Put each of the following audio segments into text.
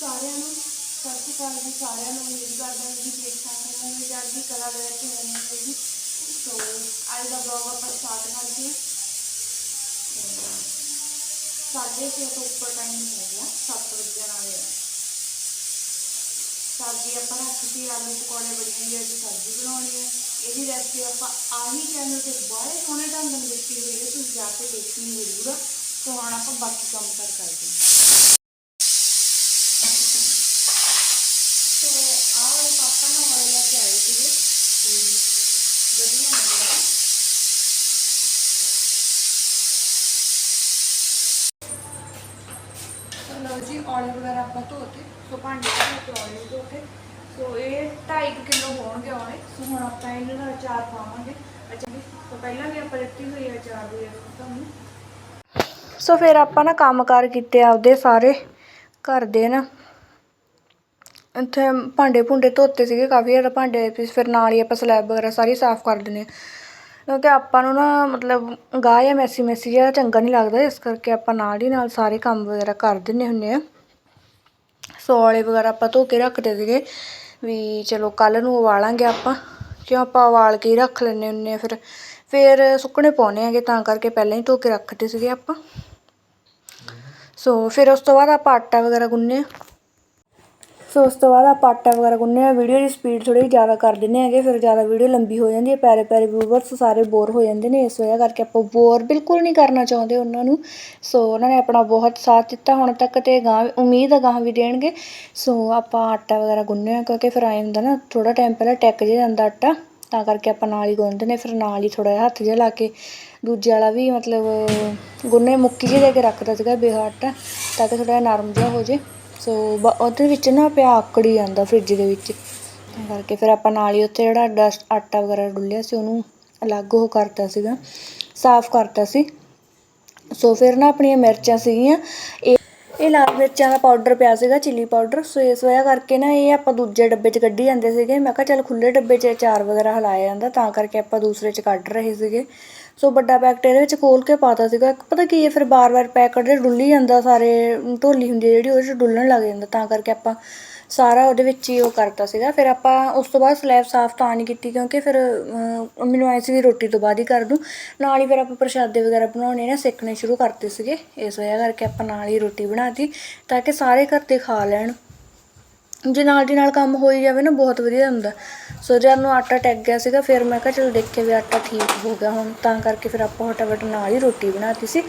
ਸਾਰਿਆਂ ਨੂੰ, ਸਤਿ ਸ਼੍ਰੀ ਅਕਾਲ ਜੀ ਸਾਰਿਆਂ ਨੂੰ ਉਮੀਦ ਕਰਦਾ ਹਾਂ ਕਿ ਠੀਕ ਠਾਕ ਹੋਵੋਗੇ ਜਲਦੀ ਕਲਾ ਦੇ ਵਿੱਚ ਹੋਵੋਗੇ ਜੀ। ਸੋ, ਅੱਜ ਦਾ ਵਲੌਗ ਆਪਾਂ ਸਟਾਰਟ ਕਰਦੇ ਹਾਂ। ਤੇ ਸਾਢੇ ਛੇ ਤੋਂ ਉੱਪਰ ਟਾਈਮ ਹੋ ਗਿਆ 7 ਵਜੇ ਵਾਲੇ ਸਬਜ਼ੀ ਆਪਾਂ ਰੱਖਤੀ ਆਲੂ ਪਕੌੜੇ ਬੜੀ ਹੈ ਜੀ ਸਬਜ਼ੀ ਬਣਾਉਣੀ ਹੈ ਇਹਦੀ ਰੈਸਪੀ ਆਪਾਂ ਆਹੀ ਚੈਨਲ ਤੇ ਬੜੇ ਸੋਹਣੇ ਢੰਗ ਨਾਲ ਦਿੱਤੀ ਹੋਈ ਹੈ, ਤੁਸੀਂ ਜਾ ਕੇ ਦੇਖਣੀ ਜ਼ਰੂਰ ਸੋ ਹੁਣ ਆਪਾਂ ਬਾਕੀ ਕੰਮ ਕਰ ਕਰਦੇ ਹਾਂ ਸੋ ਆਹ ਵਾਲੇ ਪਾਪਾ ਨਾ ਵਾਲੇ ਲੈ ਕੇ ਆਏ ਸੀਗੇ ਤੇ ਵਧੀਆ ਮਿਲਿਆ ਸੋ ਲਓ ਜੀ ਔਲੇ ਵਗੈਰਾ ਆਪਾਂ ਧੋਤੇ ਸੋ ਭਾਂਡੇ ਧੋ ਕੇ ਔਲੇ ਧੋਤੇ ਸੋ ਇਹ 2.5 ਕਿਲੋ ਹੋਣਗੇ ਔਲੇ ਸੋ ਹੁਣ ਆਪਾਂ ਇਹਨਾਂ ਦਾ ਅਚਾਰ ਪਾਵਾਂਗੇ। ਅੱਛਾ ਜੀ ਸੋ ਪਹਿਲਾਂ ਵੀ ਆਪਾਂ ਦਿੱਤੀ ਹੋਈ ਅਚਾਰ ਦੀ ਤੁਹਾਨੂੰ। ਸੋ ਫਿਰ ਆਪਾਂ ਨਾ ਕੰਮ ਕਾਰ ਕੀਤੇ ਆਪਦੇ ਸਾਰੇ ਘਰ ਦੇ ਨਾ। ਇੱਥੇ ਭਾਂਡੇ ਭੁੰਡੇ ਧੋਤੇ ਸੀਗੇ, ਕਾਫੀ ਜ਼ਿਆਦਾ ਭਾਂਡੇ ਫਿਰ ਨਾਲ ਹੀ ਆਪਾਂ ਸਲੈਬ ਵਗੈਰਾ ਸਾਰੀ ਸਾਫ਼ ਕਰ ਦਿੰਦੇ ਹਾਂ। ਕਿਉਂਕਿ ਆਪਾਂ ਨੂੰ ਨਾ ਮਤਲਬ ਗਾਹ ਜਾਂ ਮੈਸੀ ਮੈਸੀ ਜਿਹਾ ਚੰਗਾ ਨਹੀਂ ਲੱਗਦਾ। ਇਸ ਕਰਕੇ ਆਪਾਂ ਨਾਲ ਹੀ ਨਾਲ ਸਾਰੇ ਕੰਮ ਵਗੈਰਾ ਕਰ ਦਿੰਦੇ ਹੁੰਦੇ ਆ ਸੌਲੇ ਵਗੈਰਾ ਆਪਾਂ ਧੋ ਕੇ ਰੱਖਦੇ ਸੀਗੇ। ਵੀ ਚਲੋ ਕੱਲ੍ਹ ਨੂੰ ਉਬਾਲਾਂਗੇ ਆਪਾਂ। ਕਿਉਂ ਆਪਾਂ ਉਬਾਲ ਕੇ ਹੀ ਰੱਖ ਲੈਂਦੇ ਹੁੰਦੇ ਹਾਂ ਫਿਰ ਫਿਰ ਸੁੱਕਣੇ ਪਾਉਂਦੇ ਹੈਗੇ, ਤਾਂ ਕਰਕੇ ਪਹਿਲਾਂ ਹੀ ਧੋ ਕੇ ਰੱਖਦੇ ਸੀਗੇ ਆਪਾਂ। ਸੋ ਫਿਰ ਉਸ ਤੋਂ ਬਾਅਦ ਆਪਾਂ ਆਟਾ ਵਗੈਰਾ ਗੁੰਨਿਆ ਸੋ ਉਸ ਤੋਂ ਬਾਅਦ ਆਪਾਂ ਆਟਾ ਵਗੈਰਾ ਗੁੰਨਿਆ ਆ। ਵੀਡੀਓ ਦੀ ਸਪੀਡ ਥੋੜੀ ਜ਼ਿਆਦਾ ਕਰ ਦਿੰਦੇ ਹੈਗੇ, ਫਿਰ ਜ਼ਿਆਦਾ ਵੀਡੀਓ ਲੰਬੀ ਹੋ ਜਾਂਦੀ ਹੈ। ਪੈਰੇ ਪੈਰੇ ਵਿਊਵਰਸ ਸਾਰੇ ਬੋਰ ਹੋ ਜਾਂਦੇ ਨੇ, ਇਸ ਵਜ੍ਹਾ ਕਰਕੇ ਆਪਾਂ ਬੋਰ ਬਿਲਕੁਲ ਨਹੀਂ ਕਰਨਾ ਚਾਹੁੰਦੇ ਉਹਨਾਂ ਨੂੰ। ਸੋ ਉਹਨਾਂ ਨੇ ਆਪਣਾ ਬਹੁਤ ਸਾਥ ਦਿੱਤਾ। ਹੁਣ ਤੱਕ ਤੇ ਗਾਂ ਉਮੀਦ ਹੈ ਗਾਂ ਵੀ ਦੇਣਗੇ। ਸੋ ਆਪਾਂ ਆਟਾ ਵਗੈਰਾ ਗੁੰਨਿਆ ਕਿਉਂਕਿ ਫਿਰ ਆਏ ਹੁੰਦਾ ਨਾ ਥੋੜਾ ਟਾਈਮ ਪਹਿਲਾਂ ਟੈਕ ਜੇ ਜਾਂਦਾ ਆਟਾ, ਤਾਂ ਕਰਕੇ ਆਪਾਂ ਨਾਲ ਹੀ ਗੁੰਨਦੇ ਨੇ। ਫਿਰ ਨਾਲ ਹੀ ਥੋੜਾ ਜਿਹਾ ਹੱਥ ਜਿਹਾ ਲਾ ਕੇ ਦੂਜੇ ਵਾਲਾ ਵੀ ਮਤਲਬ ਗੁੰਨੇ ਮੁੱਕੀ ਜਿਹੀ ਦੇ ਕੇ ਰੱਖਦਾ ਸੀਗਾ ਬੇਹਾ ਆਟਾ, ਤਾਂ ਕਿ ਥੋੜਾ ਜਿਹਾ ਨਰਮ ਜਿਹਾ ਹੋ ਜੇ। ਸੋ ਬ- ਉਹਦੇ ਵਿੱਚ ਨਾ ਪਿਆ ਆਕੜੀ ਜਾਂਦਾ ਫਰਿੱਜ ਦੇ ਵਿੱਚ। ਤਾਂ ਕਰਕੇ ਫਿਰ ਆਪਾਂ ਨਾਲ ਹੀ ਉੱਥੇ ਜਿਹੜਾ ਡਸਟ ਆਟਾ ਵਗੈਰਾ ਡੁੱਲਿਆ ਸੀ, ਉਹਨੂੰ ਅਲੱਗ ਉਹ ਕਰਤਾ ਸੀਗਾ, ਸਾਫ਼ ਕਰਤਾ ਸੀ। ਸੋ ਫਿਰ ਨਾ ਆਪਣੀਆਂ ਮਿਰਚਾਂ ਸੀਗੀਆਂ। ਇਹ ਇਹ ਲਾਲ ਮਿਰਚਾਂ ਦਾ ਪਾਊਡਰ ਪਿਆ ਸੀਗਾ ਚਿੱਲੀ ਪਾਊਡਰ ਸੋ ਇਸ ਵਜ੍ਹਾ ਕਰਕੇ ਨਾ ਇਹ ਆਪਾਂ ਦੂਜੇ ਡੱਬੇ 'ਚ ਕੱਢੀ ਜਾਂਦੇ ਸੀਗੇ। ਮੈਂ ਕਿਹਾ ਚੱਲ ਖੁੱਲੇ ਡੱਬੇ 'ਚ ਅਚਾਰ ਵਗੈਰਾ ਹਲਾਇਆ ਜਾਂਦਾ, ਤਾਂ ਕਰਕੇ ਆਪਾਂ ਦੂਸਰੇ 'ਚ ਕੱਢ ਰਹੇ ਸੀਗੇ। ਸੋ ਵੱਡਾ ਪੈਕਟ ਇਹਦੇ ਵਿੱਚ ਖੋਲ ਕੇ ਪਾਤਾ ਸੀਗਾ। ਪਤਾ ਕੀ ਹੈ, ਫਿਰ ਬਾਰ-ਬਾਰ ਪੈਕਟ ਦੇ ਡੁੱਲੀ ਜਾਂਦਾ, ਸਾਰੇ ਢੋਲੀ ਹੁੰਦੀ ਹੈ ਜਿਹੜੀ, ਉਹਦੇ 'ਚ ਡੁੱਲਣ ਲੱਗ ਜਾਂਦਾ। ਤਾਂ ਕਰਕੇ ਆਪਾਂ ਸਾਰਾ ਉਹਦੇ ਵਿੱਚ ਹੀ ਉਹ ਕਰਤਾ ਸੀਗਾ। ਫਿਰ ਆਪਾਂ ਉਸ ਤੋਂ ਬਾਅਦ ਸਲੈਬ ਸਾਫ਼ ਤਾਂ ਨਹੀਂ ਕੀਤੀ ਕਿਉਂਕਿ ਫਿਰ ਮੈਨੂੰ ਐਂ ਸੀ ਵੀ ਰੋਟੀ ਤੋਂ ਬਾਅਦ ਹੀ ਕਰ ਦੂੰ। ਨਾਲ ਹੀ ਫਿਰ ਆਪਾਂ ਪ੍ਰਸ਼ਾਦੇ ਵਗੈਰਾ ਬਣਾਉਣੇ ਨਾ ਸਿੱਖਣੇ ਸ਼ੁਰੂ ਕਰਤੇ ਸੀਗੇ। ਇਸ ਵਜ੍ਹਾ ਕਰਕੇ ਆਪਾਂ ਨਾਲ ਹੀ ਰੋਟੀ ਬਣਾਤੀ, ਤਾਂ ਕਿ ਸਾਰੇ ਘਰ ਤੇ ਖਾ ਲੈਣ। ਜੇ ਨਾਲ ਦੀ ਨਾਲ ਕੰਮ ਹੋਈ ਜਾਵੇ ਨਾ, ਬਹੁਤ ਵਧੀਆ ਹੁੰਦਾ। ਸੋ ਜਦ ਨੂੰ ਆਟਾ ਟੈਗ ਗਿਆ ਸੀਗਾ, ਫਿਰ ਮੈਂ ਕਿਹਾ, ਚਲੋ ਦੇਖਿਆ ਵੀ ਆਟਾ ਠੀਕ ਹੋ ਗਿਆ ਹੁਣ। ਤਾਂ ਕਰਕੇ ਫਿਰ ਆਪਾਂ ਫਟਾਫਟ ਨਾਲ ਹੀ ਰੋਟੀ ਬਣਾਤੀ ਸੀ।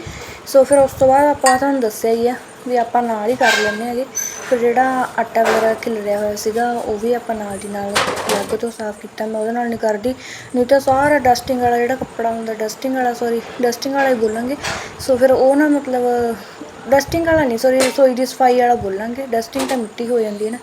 ਸੋ ਫਿਰ ਉਸ ਤੋਂ ਬਾਅਦ ਆਪਾਂ ਤੁਹਾਨੂੰ ਦੱਸਿਆ ਹੀ ਆ ਵੀ ਆਪਾਂ ਨਾਲ ਹੀ ਕਰ ਲੈਂਦੇ ਹੈਗੇ। ਫਿਰ ਜਿਹੜਾ ਆਟਾ ਵਗੈਰਾ ਖਿਲਰਿਆ ਹੋਇਆ ਸੀਗਾ, ਉਹ ਵੀ ਆਪਾਂ ਨਾਲ ਦੀ ਨਾਲ ਅਲੱਗ ਤੋਂ ਸਾਫ਼ ਕੀਤਾ। ਮੈਂ ਉਹਦੇ ਨਾਲ ਨਹੀਂ ਕਰਦੀ। ਨਹੀਂ ਤਾਂ ਸਾਰਾ ਡਸਟਿੰਗ ਵਾਲਾ ਜਿਹੜਾ ਕੱਪੜਾ ਹੁੰਦਾ ਡਸਟਿੰਗ ਵਾਲਾ ਸੌਰੀ ਡਸਟਿੰਗ ਵਾਲਾ ਹੀ ਬੋਲਾਂਗੇ। ਸੋ ਫਿਰ ਉਹ ਨਾ ਮਤਲਬ ਡਸਟਿੰਗ ਵਾਲਾ ਨਹੀਂ ਸੋਰੀ ਰਸੋਈ ਦੀ ਸਫ਼ਾਈ ਵਾਲਾ ਬੋਲਾਂਗੇ। ਡਸਟਿੰਗ ਤਾਂ ਮਿੱਟੀ ਹੋ ਜਾਂਦੀ ਹੈ ਨਾ।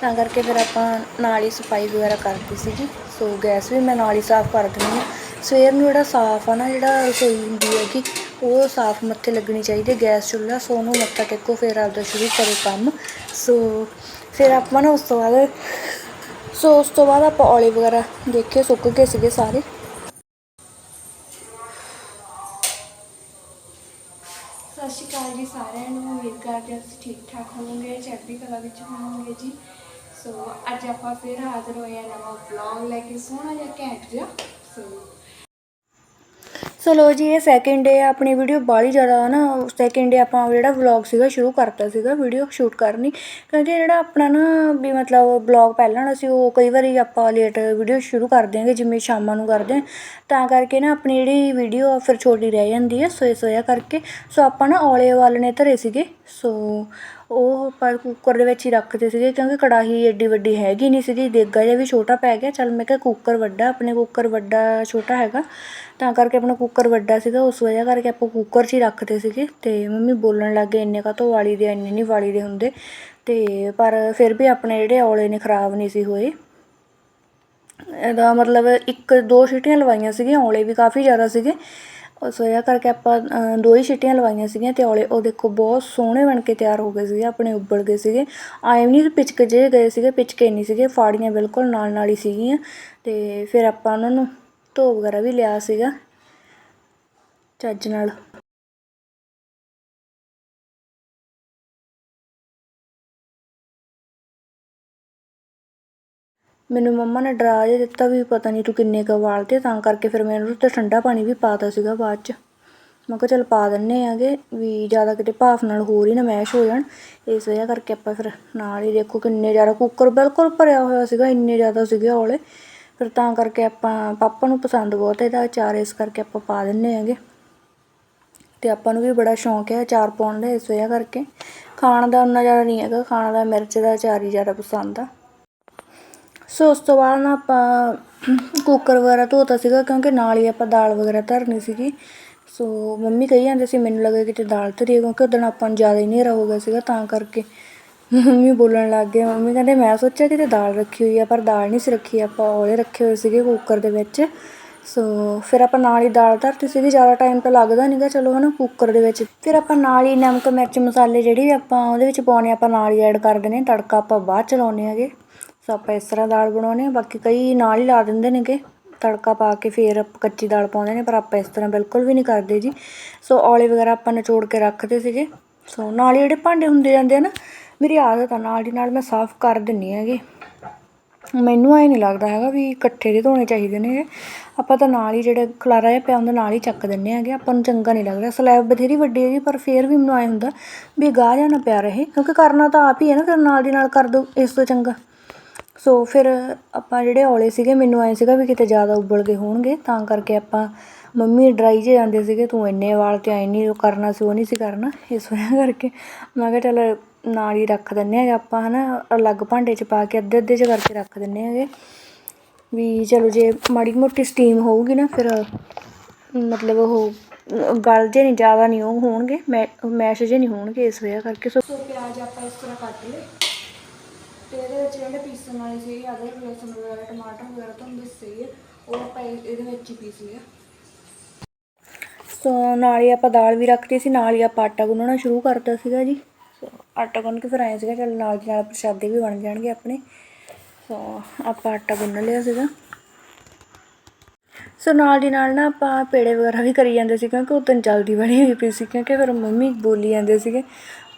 ਤਾਂ ਕਰਕੇ ਫਿਰ ਆਪਾਂ ਨਾਲ ਹੀ ਸਫ਼ਾਈ ਵਗੈਰਾ ਕਰਤੀ ਸੀਗੀ। ਸੋ ਗੈਸ ਵੀ ਮੈਂ ਨਾਲ ਹੀ ਸਾਫ਼ ਕਰ ਦਿੰਦੀ ਹਾਂ। ਸਵੇਰ ਨੂੰ ਜਿਹੜਾ ਸਾਫ਼ ਆ ਨਾ ਜਿਹੜਾ ਰਸੋਈ ਹੁੰਦੀ ਹੈਗੀ ਉਹ ਸਾਫ਼ ਮੱਥੇ ਲੱਗਣੀ ਚਾਹੀਦੀ ਹੈ, ਗੈਸ ਚੁੱਲ੍ਹਾ ਸੋ ਉਹਨੂੰ ਮੱਥਾ ਟੇਕੋ ਫਿਰ ਆਪਦਾ ਸ਼ੁਰੂ ਕਰੋ ਕੰਮ। ਸੋ ਫਿਰ ਆਪਾਂ ਨਾ ਉਸ ਤੋਂ ਬਾਅਦ ਸੋ ਉਸ ਤੋਂ ਬਾਅਦ ਆਪਾਂ ਔਲੇ ਵਗੈਰਾ ਦੇਖੇ ਸੁੱਕ ਗਏ ਸੀਗੇ ਸਾਰੇ। ਸਤਿ ਸ਼੍ਰੀ ਅਕਾਲ ਜੀ ਸਾਰਿਆਂ ਨੂੰ। ਉਮੀਦ ਕਰਦੇ ਹਾਂ ਤੁਸੀਂ ਠੀਕ ਠਾਕ ਹੋਵੋਗੇ, ਚੜ੍ਹਦੀ ਕਲਾ ਵਿੱਚ ਹੋਵੋਗੇ ਜੀ। ਸੋ ਅੱਜ ਆਪਾਂ ਫਿਰ ਹਾਜ਼ਰ ਹੋਏ ਹਾਂ ਨਵਾਂ ਵਲੌਗ ਲੈ ਕੇ, ਸੋਹਣਾ ਜਿਹਾ ਘੈਂਟ ਜਿਹਾ। ਸੋ ਸੋ ਲੋ ਜੀ, ਇਹ ਸੈਕਿੰਡ ਡੇ ਆਪਣੀ ਵੀਡੀਓ ਬਾਹਲੀ ਜ਼ਿਆਦਾ ਨਾ ਸੈਕਿੰਡ ਡੇ ਆਪਾਂ ਜਿਹੜਾ ਵਲੌਗ ਸੀਗਾ, ਸ਼ੁਰੂ ਕਰਤਾ ਸੀਗਾ ਵੀਡੀਓ ਸ਼ੂਟ ਕਰਨੀ। ਕਿਉਂਕਿ ਜਿਹੜਾ ਆਪਣਾ ਨਾ, ਵੀ ਮਤਲਬ ਵਲੌਗ ਪਹਿਲਾਂ ਵਾਲਾ ਸੀ, ਉਹ ਕਈ ਵਾਰੀ ਆਪਾਂ ਲੇਟ ਵੀਡੀਓ ਸ਼ੁਰੂ ਕਰ ਦਿਆਂਗੇ, ਜਿਵੇਂ ਸ਼ਾਮਾਂ ਨੂੰ ਕਰਦੇ ਹਾਂ ਤਾਂ ਕਰਕੇ ਨਾ, ਆਪਣੀ ਜਿਹੜੀ ਵੀਡੀਓ ਆ, ਫਿਰ ਛੋਟੀ ਰਹਿ ਜਾਂਦੀ ਹੈ ਸੋ ਇਸ ਵਜ੍ਹਾ ਕਰਕੇ। ਸੋ ਆਪਾਂ ਨਾ ਔਲੇ ਵਾਲਣੇ ਧਰੇ ਸੀਗੇ। ਸੋ ਉਹ ਆਪਾਂ ਕੁੱਕਰ ਦੇ ਵਿੱਚ ਹੀ ਰੱਖਦੇ ਸੀਗੇ ਕਿਉਂਕਿ ਕੜਾਹੀ ਐਡੀ ਵੱਡੀ ਹੈਗੀ ਨਹੀਂ ਸੀਗੀ ਦੇਗਾ ਜਿਹਾ ਵੀ ਛੋਟਾ ਪੈ ਗਿਆ, ਚੱਲ ਮੈਂ ਕਿਹਾ ਕੁੱਕਰ ਵੱਡਾ, ਆਪਣੇ ਕੁੱਕਰ ਵੱਡਾ ਛੋਟਾ ਹੈਗਾ, ਤਾਂ ਕਰਕੇ ਆਪਣਾ ਕੁੱਕਰ ਵੱਡਾ ਸੀਗਾ, ਉਸ ਵਜ੍ਹਾ ਕਰਕੇ ਆਪਾਂ ਕੁੱਕਰ 'ਚ ਹੀ ਰੱਖਦੇ ਸੀਗੇ ਅਤੇ ਮੰਮੀ ਬੋਲਣ ਲੱਗੇ ਇੰਨੇ ਕਾਹਤੋਂ ਵਾਲੀ ਦੇ, ਇੰਨੇ ਨਹੀਂ ਵਾਲੀ ਦੇ ਹੁੰਦੇ ਅਤੇ ਪਰ ਫਿਰ ਵੀ ਆਪਣੇ ਜਿਹੜੇ ਔਲੇ ਨੇ ਖਰਾਬ ਨਹੀਂ ਸੀ ਹੋਏ। ਇਹਦਾ ਮਤਲਬ ਇੱਕ ਦੋ ਸੀਟੀਆਂ ਲਵਾਈਆਂ ਸੀਗੀਆਂ, ਔਲੇ ਵੀ ਕਾਫੀ ਜ਼ਿਆਦਾ ਸੀਗੇ ਸੋਇਆ ਕਰਕੇ ਆਪਾਂ ਦੋ ਹੀ ਸੀਟੀਆਂ ਲਵਾਈਆਂ ਸੀਗੀਆਂ ਤੇ ਔਲੇ ਉਹ ਦੇਖੋ ਬਹੁਤ ਸੋਹਣੇ ਬਣ ਕੇ ਤਿਆਰ ਹੋ ਗਏ ਸੀਗੇ, ਆਪਣੇ ਉੱਬਲ ਗਏ ਸੀਗੇ। ਆਏ ਨਹੀਂ ਪਿਚਕ ਜੇ ਗਏ ਸੀਗੇ, ਪਿਚਕੇ ਨਹੀਂ ਸੀਗੇ, ਫਾੜੀਆਂ ਬਿਲਕੁਲ ਨਾਲ ਨਾਲ ਹੀ ਸੀਗੀਆਂ ਤੇ ਫਿਰ ਆਪਾਂ ਉਹਨਾਂ ਨੂੰ ਧੋ ਵਗੈਰਾ ਵੀ ਲਿਆ ਸੀਗਾ, ਚੱਜ ਨਾਲ। ਮੈਨੂੰ ਮੰਮਾ ਨੇ ਡਰਾ ਜਿਹਾ ਦਿੱਤਾ ਵੀ ਪਤਾ ਨਹੀਂ ਤੂੰ ਕਿੰਨੇ ਕੁ ਉਬਾਲਤੇ ਤਾਂ ਕਰਕੇ ਫਿਰ ਮੈਂ ਉਹਦੇ 'ਤੇ ਠੰਡਾ ਪਾਣੀ ਵੀ ਪਾ ਪਾਤਾ ਸੀਗਾ ਬਾਅਦ 'ਚ। ਮੈਂ ਕਿਹਾ ਚੱਲ ਪਾ ਦਿੰਦੇ ਆਗੇ ਵੀ ਜ਼ਿਆਦਾ ਕਿਤੇ ਭਾਫ ਨਾਲ ਹੋਰ ਹੀ ਨਾ ਮੈਸ਼ ਹੋ ਜਾਣ। ਇਸ ਵਜ੍ਹਾ ਕਰਕੇ ਆਪਾਂ ਫਿਰ ਨਾਲ ਹੀ ਦੇਖੋ ਕਿੰਨੇ ਜ਼ਿਆਦਾ ਕੁੱਕਰ ਬਿਲਕੁਲ ਭਰਿਆ ਹੋਇਆ ਸੀਗਾ, ਇੰਨੇ ਜ਼ਿਆਦਾ ਸੀਗੇ ਔਲੇ। ਫਿਰ ਤਾਂ ਕਰਕੇ ਆਪਾਂ, ਪਾਪਾ ਨੂੰ ਪਸੰਦ ਬਹੁਤ ਹੈ ਇਹਦਾ ਅਚਾਰ, ਇਸ ਕਰਕੇ ਆਪਾਂ ਪਾ ਦਿੰਦੇ ਆਗੇ। ਤੇ ਆਪਾਂ ਨੂੰ ਵੀ ਬੜਾ ਸ਼ੌਂਕ ਹੈ ਅਚਾਰ ਪਾਉਣ ਦਾ, ਇਸ ਵਜ੍ਹਾ ਕਰਕੇ। ਖਾਣ ਦਾ ਉਨਾ ਜ਼ਿਆਦਾ ਨਹੀਂ ਹੈਗਾ, ਖਾਣ ਦਾ ਮਿਰਚ ਦਾ ਅਚਾਰ ਹੀ ਜ਼ਿਆਦਾ ਪਸੰਦ ਆ। ਸੋ ਉਸ ਤੋਂ ਬਾਅਦ ਨਾ ਆਪਾਂ ਕੁੱਕਰ ਵਗੈਰਾ ਧੋਤਾ ਸੀਗਾ ਕਿਉਂਕਿ ਨਾਲ ਹੀ ਆਪਾਂ ਦਾਲ ਵਗੈਰਾ ਧਰਨੀ ਸੀਗੀ। ਸੋ ਮੰਮੀ ਕਹੀ ਜਾਂਦੇ ਸੀ, ਮੈਨੂੰ ਲੱਗਾ ਕਿਤੇ ਦਾਲ ਧਰੀ ਹੈ ਕਿਉਂਕਿ ਉਦੋਂ ਆਪਾਂ ਨੂੰ ਜ਼ਿਆਦਾ ਹੀ ਹਨੇਰਾ ਹੋ ਗਿਆ ਸੀਗਾ ਤਾਂ ਕਰਕੇ। ਮੰਮੀ ਬੋਲਣ ਲੱਗ ਗਏ। ਮੰਮੀ ਕਹਿੰਦੇ, ਮੈਂ ਸੋਚਿਆ ਕਿਤੇ ਦਾਲ ਰੱਖੀ ਹੋਈ ਆ, ਪਰ ਦਾਲ ਨਹੀਂ ਸੀ ਰੱਖੀ, ਆਪਾਂ ਔਲੇ ਰੱਖੇ ਹੋਏ ਸੀਗੇ ਕੁੱਕਰ ਦੇ ਵਿੱਚ। ਸੋ ਫਿਰ ਆਪਾਂ ਨਾਲ ਹੀ ਦਾਲ ਧਰਤੀ ਸੀਗੀ, ਜ਼ਿਆਦਾ ਟਾਈਮ ਤਾਂ ਲੱਗਦਾ ਨਹੀਂਗਾ ਚਲੋ ਹਨਾ ਕੁੱਕਰ ਦੇ ਵਿੱਚ। ਫਿਰ ਆਪਾਂ ਨਾਲ ਹੀ ਨਮਕ, ਮਿਰਚ, ਮਸਾਲੇ ਜਿਹੜੀ ਆਪਾਂ ਉਹਦੇ ਵਿੱਚ ਪਾਉਣੇ ਆਪਾਂ ਨਾਲ ਹੀ ਐਡ ਕਰ ਦੇਣੇ ਤੜਕਾ ਆਪਾਂ ਬਾਅਦ ਚ ਲਾਉਣੇ ਹੈਗੇ। ਸੋ ਆਪਾਂ ਇਸ ਤਰ੍ਹਾਂ ਦਾਲ ਬਣਾਉਣੇ ਆ ਬਾਕੀ ਕਈ ਨਾਲ ਹੀ ਲਾ ਦਿੰਦੇ ਨੇਗੇ ਤੜਕਾ ਪਾ ਕੇ ਫਿਰ ਕੱਚੀ ਦਾਲ ਪਾਉਂਦੇ ਨੇ, ਪਰ ਆਪਾਂ ਇਸ ਤਰ੍ਹਾਂ ਬਿਲਕੁਲ ਵੀ ਨਹੀਂ ਕਰਦੇ ਜੀ। ਸੋ ਔਲੇ ਵਗੈਰਾ ਆਪਾਂ ਨਿਚੋੜ ਕੇ ਰੱਖਦੇ ਸੀਗੇ। ਸੋ ਨਾਲ ਹੀ ਜਿਹੜੇ ਭਾਂਡੇ ਹੁੰਦੇ ਜਾਂਦੇ ਆ ਨਾ, ਮੇਰੀ ਆਦਤ ਆ ਨਾਲ ਦੀ ਨਾਲ ਮੈਂ ਸਾਫ਼ ਕਰ ਦਿੰਨੀ ਹੈਗੀ। ਮੈਨੂੰ ਐ ਨਹੀਂ ਲੱਗਦਾ ਹੈਗਾ ਵੀ ਇਕੱਠੇ ਦੇ ਧੋਣੇ ਚਾਹੀਦੇ ਨੇ ਆਪਾਂ ਤਾਂ ਨਾਲ ਹੀ ਜਿਹੜੇ ਖਲਾਰਾ ਜਿਹਾ ਪਿਆ ਹੁੰਦਾ, ਨਾਲ ਹੀ ਚੱਕ ਦਿੰਨੇ ਹੈਗੇ। ਆਪਾਂ ਨੂੰ ਚੰਗਾ ਨਹੀਂ ਲੱਗਦਾ। ਸਲੈਬ ਬਥੇਰੀ ਵੱਡੀ ਹੈਗੀ, ਪਰ ਫੇਰ ਵੀ ਮੈਨੂੰ ਐ ਹੁੰਦਾ ਵੀ ਗਾਹ ਜਾਣਾ ਪਿਆ ਰਹੇ, ਕਿਉਂਕਿ ਕਰਨਾ ਤਾਂ ਆਪ ਹੀ ਹੈ ਨਾ, ਫਿਰ ਨਾਲ ਦੀ ਨਾਲ ਕਰ ਦੋ, ਇਸ ਤੋਂ ਚੰਗਾ। ਸੋ ਫਿਰ ਆਪਾਂ ਜਿਹੜੇ ਔਲੇ ਸੀਗੇ, ਮੈਨੂੰ ਐਂ ਸੀਗਾ ਵੀ ਕਿਤੇ ਜ਼ਿਆਦਾ ਉਬਲ ਗਏ ਹੋਣਗੇ, ਤਾਂ ਕਰਕੇ ਆਪਾਂ ਮੰਮੀ ਡਰਾਈ ਜੇ ਜਾਂਦੇ ਸੀਗੇ, ਤੂੰ ਇੰਨੇ ਵਾਲ ਤੇ ਐ ਨਹੀਂ ਕਰਨਾ ਸੀ, ਉਹ ਨਹੀਂ ਸੀ ਕਰਨਾ। ਇਸ ਵਜ੍ਹਾ ਕਰਕੇ ਮੈਂ ਕਿਹਾ, ਚੱਲ ਨਾਲ ਹੀ ਰੱਖ ਦਿੰਨੇ ਹੈਗੇ ਆਪਾਂ, ਹਨਾ, ਅਲੱਗ ਭਾਂਡੇ 'ਚ ਪਾ ਕੇ, ਅੱਧੇ ਅੱਧੇ 'ਚ ਕਰਕੇ ਰੱਖ ਦਿੰਨੇ ਹੈਗੇ। ਵੀ ਚਲੋ, ਜੇ ਮਾੜੀ ਮੋਟੀ ਸਟੀਮ ਹੋਊਗੀ ਨਾ, ਫਿਰ ਮਤਲਬ ਉਹ ਗਲ ਜੇ ਨਹੀਂ ਜ਼ਿਆਦਾ ਨਹੀਂ ਉਹ ਹੋਣਗੇ, ਮੈ ਮੈਸ਼ ਜੇ ਨਹੀਂ ਹੋਣਗੇ, ਇਸ ਵਜ੍ਹਾ ਕਰਕੇ। ਸੋ ਪਿਆਜ਼ ਆਪਾਂ ਇਸ ਤਰ੍ਹਾਂ ਕੱਟ ਲਏ। ਤੇ ਇਹਦੇ ਵਿੱਚ ਜਿਹੜੇ ਪੀਸਣ ਵਾਲੇ ਸੀ ਅਦਰਕ ਲਸਣ ਵਗੈਰਾ, ਟਮਾਟਰ ਵਗੈਰਾ ਤੁਹਾਨੂੰ ਦੱਸੇ ਉਹ ਆਪਾਂ ਇਹਦੇ ਵਿੱਚ ਹੀ ਪੀਸ ਲਿਆ ਸੋ ਨਾਲ ਹੀ ਆਪਾਂ ਦਾਲ ਵੀ ਰੱਖਤੀ ਸੀ, ਨਾਲ ਹੀ ਆਪਾਂ ਆਟਾ ਗੁੰਨਣਾ ਸ਼ੁਰੂ ਕਰਤਾ ਸੀਗਾ ਜੀ। ਸੋ ਆਟਾ ਗੁੰਨ ਕੇ ਫਿਰ ਆਏ ਸੀਗਾ, ਚੱਲ ਨਾਲ ਦੀ ਨਾਲ ਪ੍ਰਸ਼ਾਦੇ ਵੀ ਬਣ ਜਾਣਗੇ ਆਪਣੇ। ਸੋ ਆਪਾਂ ਆਟਾ ਗੁੰਨ ਲਿਆ ਸੀਗਾ। ਸੋ ਨਾਲ ਦੀ ਨਾਲ ਨਾ ਆਪਾਂ ਪੇੜੇ ਵਗੈਰਾ ਵੀ ਕਰੀ ਜਾਂਦੇ ਸੀ, ਕਿਉਂਕਿ ਉਦੋਂ ਜਲਦੀ ਬਣੀ ਹੋਈ ਪਈ ਸੀ, ਕਿਉਂਕਿ ਫਿਰ ਮੰਮੀ ਬੋਲੀ ਜਾਂਦੇ ਸੀਗੇ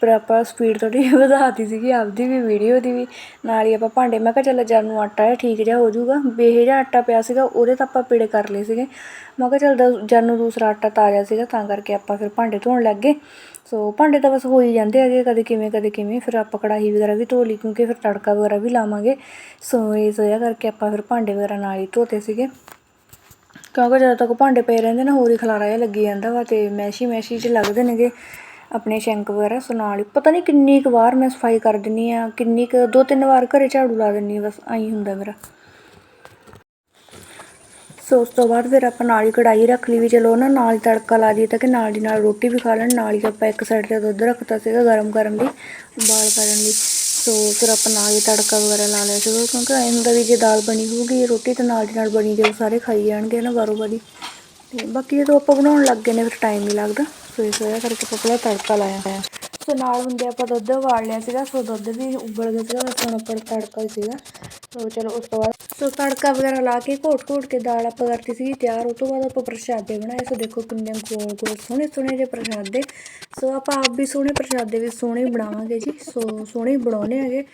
ਪਰ ਆਪਾਂ ਸਪੀਡ ਥੋੜੀ ਵਧਾਤੀ ਸੀਗੀ, ਆਪਦੀ ਵੀ ਵੀਡੀਓ ਦੀ ਵੀ। ਨਾਲ ਹੀ ਆਪਾਂ ਭਾਂਡੇ, ਮੈਂ ਕਿਹਾ ਚੱਲ ਜਦ ਨੂੰ ਆਟਾ ਹੈ ਠੀਕ ਜਿਹਾ ਹੋ ਜਾਊਗਾ। ਬੇਹ ਜਿਹਾ ਆਟਾ ਪਿਆ ਸੀਗਾ, ਉਹਦੇ ਤਾਂ ਆਪਾਂ ਪੀੜੇ ਕਰ ਲਏ ਸੀਗੇ। ਮੈਂ ਕਿਹਾ ਚੱਲ ਦ- ਜਦ ਨੂੰ ਦੂਸਰਾ ਆਟਾ ਤਾਜ਼ਾ ਸੀਗਾ, ਤਾਂ ਕਰਕੇ ਆਪਾਂ ਫਿਰ ਭਾਂਡੇ ਧੋਣ ਲੱਗ ਗਏ। ਸੋ ਭਾਂਡੇ ਤਾਂ ਬਸ ਹੋ ਹੀ ਜਾਂਦੇ ਹੈਗੇ ਕਦੇ ਕਿਵੇਂ ਕਦੇ ਕਿਵੇਂ। ਫਿਰ ਆਪਾਂ ਕੜਾਹੀ ਵਗੈਰਾ ਵੀ ਧੋ ਲਈ, ਕਿਉਂਕਿ ਫਿਰ ਤੜਕਾ ਵਗੈਰਾ ਵੀ ਲਾਵਾਂਗੇ। ਸੋ ਇਸ ਵਜ੍ਹਾ ਕਰਕੇ ਆਪਾਂ ਫਿਰ ਭਾਂਡੇ ਵਗੈਰਾ ਨਾਲ ਹੀ ਧੋਤੇ ਸੀਗੇ। ਕਿਉਂਕਿ ਜਦੋਂ ਤੱਕ ਭਾਂਡੇ ਪਏ ਰਹਿੰਦੇ ਨਾ, ਹੋਰ ਹੀ ਖਲਾਰਾ ਜਿਹਾ ਲੱਗੀ ਜਾਂਦਾ ਵਾ ਤੇ ਮੈਸ਼ੀ ਮੈਸ਼ੀ 'ਚ ਲੱਗਦੇ ਨੇਗੇ। ਆਪਣੇ ਸ਼ੈਂਕ ਵਗੈਰਾ ਸੋ ਨਾਲ ਹੀ ਪਤਾ ਨਹੀਂ ਕਿੰਨੀ ਕੁ ਵਾਰ ਮੈਂ ਸਫ਼ਾਈ ਕਰ ਦਿੰਨੀ ਆ, ਕਿੰਨੀ ਕੁ ਦੋ ਤਿੰਨ ਵਾਰ ਘਰੇ ਝਾੜੂ ਲਾ ਦਿੰਨੀ ਆ, ਬਸ ਆਈ ਹੁੰਦਾ ਮੇਰਾ। ਸੋ ਉਸ ਤੋਂ ਬਾਅਦ ਫਿਰ ਆਪਾਂ ਨਾਲ ਹੀ ਕੜਾਈ ਰੱਖ ਲਈ ਵੀ ਚਲੋ ਨਾ, ਨਾਲ ਹੀ ਤੜਕਾ ਲਾ ਦਈਏ ਤਾਂ ਕਿ ਨਾਲ ਦੀ ਨਾਲ ਰੋਟੀ ਵੀ ਖਾ ਲੈਣ, ਨਾਲ ਹੀ ਆਪਾਂ ਇੱਕ ਸਾਈਡ ਤੇ ਦੁੱਧ ਰੱਖਤਾ ਸੀਗਾ ਗਰਮ ਕਰਨ ਲਈ ਬਾਲ ਕਰਨ ਲਈ। ਸੋ ਫਿਰ ਆਪਾਂ ਨਾਲ ਹੀ ਤੜਕਾ ਵਗੈਰਾ ਲਾ ਲਿਆ ਸੀਗਾ, ਕਿਉਂਕਿ ਐਂ ਹੁੰਦਾ ਵੀ ਜੇ ਦਾਲ ਬਣੀ ਹੋਊਗੀ, ਰੋਟੀ ਤਾਂ ਨਾਲ ਦੀ ਨਾਲ ਬਣੀ ਜਾਊ ਸਾਰੇ ਖਾਈ ਜਾਣਗੇ ਨਾ ਬਾਰੋ ਬਾਰੀ ਤੇ ਬਾਕੀ ਜਦੋਂ ਆਪਾਂ ਬਣਾਉਣ ਲੱਗ ਗਏ ਨੇ, ਫਿਰ ਟਾਈਮ ਨਹੀਂ ਲੱਗਦਾ। ਸੋ ਇਸ ਕਰਕੇ ਆਪਾਂ ਪਹਿਲਾਂ ਤੜਕਾ ਲਾਇਆ ਹੋਇਆ। ਸੋ ਨਾਲ ਹੁੰਦੇ ਆਪਾਂ ਦੁੱਧ ਉਬਾਲ ਲਿਆ ਸੀਗਾ। ਸੋ ਦੁੱਧ ਵੀ ਉਬਲ ਗਿਆ ਸੀਗਾ। ਬਸ ਹੁਣ ਆਪਾਂ ਤੜਕਾ ਹੀ ਸੀਗਾ। ਸੋ ਚਲੋ ਉਸ ਤੋਂ ਬਾਅਦ ਸੋ ਤੜਕਾ ਵਗੈਰਾ ਲਾ ਕੇ ਘੋਟ ਘੋਟ ਕੇ ਦਾਲ ਆਪਾਂ ਕਰਤੀ ਸੀ ਤਿਆਰ ਉਹ ਤੋਂ ਬਾਅਦ ਆਪਾਂ ਪ੍ਰਸ਼ਾਦੇ ਬਣਾਏ। ਸੋ ਦੇਖੋ ਕਿੰਨੇ ਗੋਲ ਗੋਲ ਸੋਹਣੇ ਸੋਹਣੇ ਜਿਹੇ ਪ੍ਰਸ਼ਾਦੇ। ਸੋ ਆਪਾਂ ਆਪ ਵੀ ਸੋਹਣੇ ਪ੍ਰਸ਼ਾਦੇ ਵੀ ਸੋਹਣੇ ਬਣਾਵਾਂਗੇ ਜੀ। ਸੋ ਸੋਹਣੇ ਹੀ ਬਣਾਉਣੇ ਹੈਗੇ।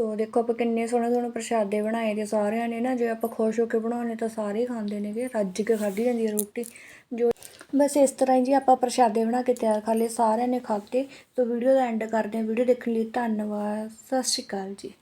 ਸੋ ਦੇਖੋ ਆਪਾਂ ਕਿੰਨੇ ਸੋਹਣੇ ਸੋਹਣੇ ਪ੍ਰਸ਼ਾਦੇ ਬਣਾਏ ਦੇ ਸਾਰਿਆਂ ਨੇ ਨਾ, ਜੇ ਆਪਾਂ ਖੁਸ਼ ਹੋ ਕੇ ਬਣਾਉਣੇ ਤਾਂ ਸਾਰੇ ਹੀ ਖਾਂਦੇ ਨੇਗੇ, ਰੱਜ ਕੇ ਖਾਧੀ ਜਾਂਦੀ ਹੈ ਰੋਟੀ। ਜੋ ਬਸ ਇਸ ਤਰ੍ਹਾਂ ਹੀ ਜੀ ਆਪਾਂ ਪ੍ਰਸ਼ਾਦੇ ਬਣਾ ਕੇ ਤਿਆਰ ਕਰ ਲਏ, ਸਾਰਿਆਂ ਨੇ ਖਾਧੇ ਸੋ ਵੀਡੀਓ ਦਾ ਐਂਡ ਕਰਦੇ ਹਾਂ, ਵੀਡੀਓ ਦੇਖਣ ਲਈ ਧੰਨਵਾਦ, ਸਤਿ ਸ਼੍ਰੀ ਅਕਾਲ ਜੀ।